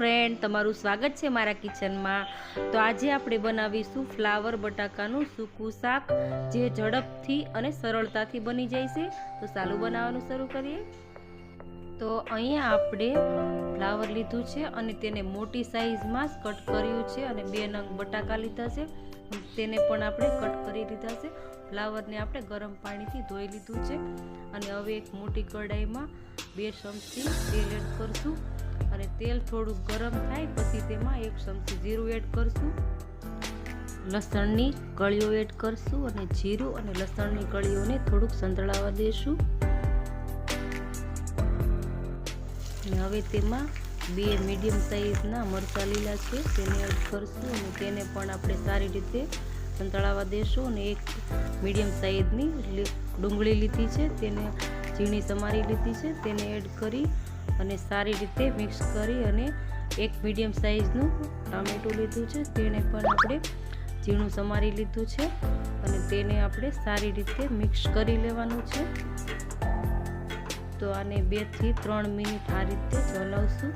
Friend તમારું સ્વાગત છે મારા કિચનમાં. તો આજે આપણે બનાવીશું ફ્લાવર બટાકાનું સૂકું શાક, જે ઝડપથી અને સરળતાથી બની જાય છે. તો સાલું બનાવવાનું શરૂ કરીએ. તો અહીંયા આપણે ફ્લાવર લીધું છે અને તેને મોટી સાઈઝમાં કટ કર્યું છે અને બે નંગ બટાકા લીધા છે. તેને પણ આપણે કટ કરી લીધા છે. ફ્લાવરને આપણે ગરમ પાણીથી ધોઈ લીધું છે. અને હવે એક મોટી કઢાઈમાં બે ચમચી તેલ એડ કરશું. અને તેલ થોડું ગરમ થાય પછી તેમાં એક ચમચી જીરું એડ કરશું. લસણની કળીઓ એડ કરશું અને જીરું અને લસણની કળીઓને થોડુંક સંતળાવા દેશું. અને હવે તેમાં બે મીડિયમ સાઈઝના મરચાં લીલા છે, તેને એડ કરશું અને તેને પણ આપણે સારી રીતે સંતળાવા દેશું અને એક મીડિયમ સાઈઝની ડુંગળી લીધી છે, તેને ઝીણી સમારી લીધી છે, તેને એડ કરી અને સારી રીતે મિક્સ કરી અને એક મીડિયમ સાઈઝનું ટામેટું લીધું છે. તેને પણ આપણે ઝીણું સમારી લીધું છે અને તેને આપણે સારી રીતે મિક્સ કરી લેવાનું છે. તો આને બેથી ત્રણ મિનિટ આ રીતે ચલાવશું.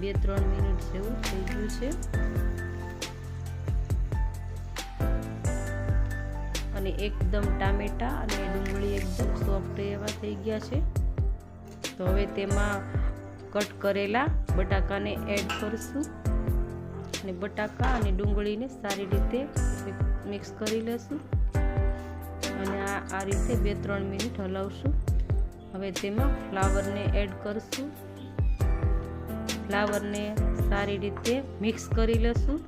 બે ત્રણ મિનિટ જેવું થઈ ગયું છે. અને એકદમ ટામેટા અને ડુંગળી એકદમ સોફ્ટ એવા થઈ ગયા છે. તો હવે તેમાં કટ કરેલા બટાકાને એડ કરીશું. અને બટાકા અને ડુંગળીને સારી રીતે મિક્સ કરી લેશું. અને આ આ રીતે બે, ત્રણ મિનિટ હલાવશું. હવે તેમાં ફ્લાવરને એડ કરશું. ફ્લાવરને સારી રીતે મિક્સ કરી લેશું.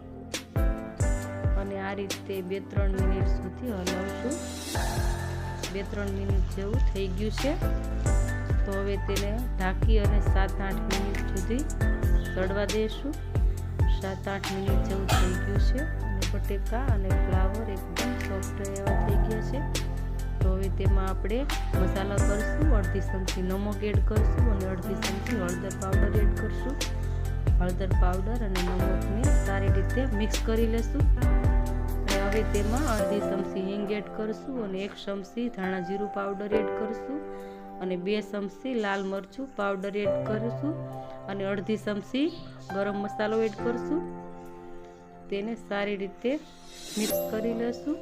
અને આ રીતે બે, ત્રણ મિનિટ સુધી હલાવશું. બે, ત્રણ મિનિટ જેવું થઈ ગયું છે. તો હવે તેને ઢાંકી અને સાત આઠ મિનિટ સુધી ચડવા દઈશું સાત આઠ મિનિટ જેવું થઈ ગયું છે અને બટેકા અને ફ્લાવર એકદમ સોફ્ટ એવા થઈ ગયા છે. તો હવે તેમાં આપણે મસાલા કરશું, અડધી ચમચી નમક એડ કરશું અને અડધી ચમચી હળદર પાવડર એડ કરશું. હળદર પાવડર અને નમકને સારી રીતે મિક્સ કરી લેશું. અને હવે તેમાં અડધી ચમચી હિંગ એડ કરશું અને એક ચમચી ધાણા જીરું પાવડર એડ કરશું. અને બે ચમચી લાલ મરચું પાવડર એડ કરીશું અને અડધી ચમચી ગરમ મસાલો એડ કરીશું તેને સારી રીતે મિક્સ કરી લેશું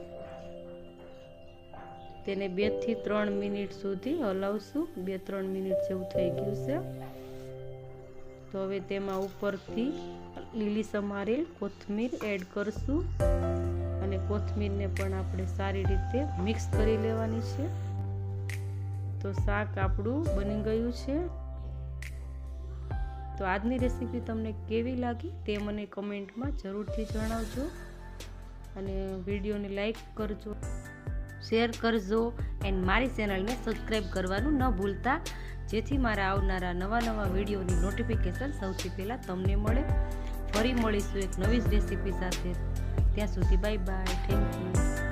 તેને બેથી ત્રણ મિનિટ સુધી હલાવશું. બે ત્રણ મિનિટ જેવું થઈ ગયું છે. તો હવે તેમાં ઉપરથી લીલી સમારેલ કોથમીર એડ કરશું. અને કોથમીરને પણ આપણે સારી રીતે મિક્સ કરી લેવાની છે. તો શાક આપણું બની ગયું છે. તો આજની રેસીપી તમને કેવી લાગી તે મને કમેન્ટમાં જરૂરથી જણાવજો અને વિડીયોને લાઈક કરજો, શેર કરજો એન્ડ મારી ચેનલને સબસ્ક્રાઈબ કરવાનું ન ભૂલતા, જેથી મારા આવનારા નવા નવા વિડીયોની નોટિફિકેશન સૌથી પહેલાં તમને મળે. ફરી મળીશું એક નવી જ રેસીપી સાથે. ત્યાં સુધી બાય બાય. Thank you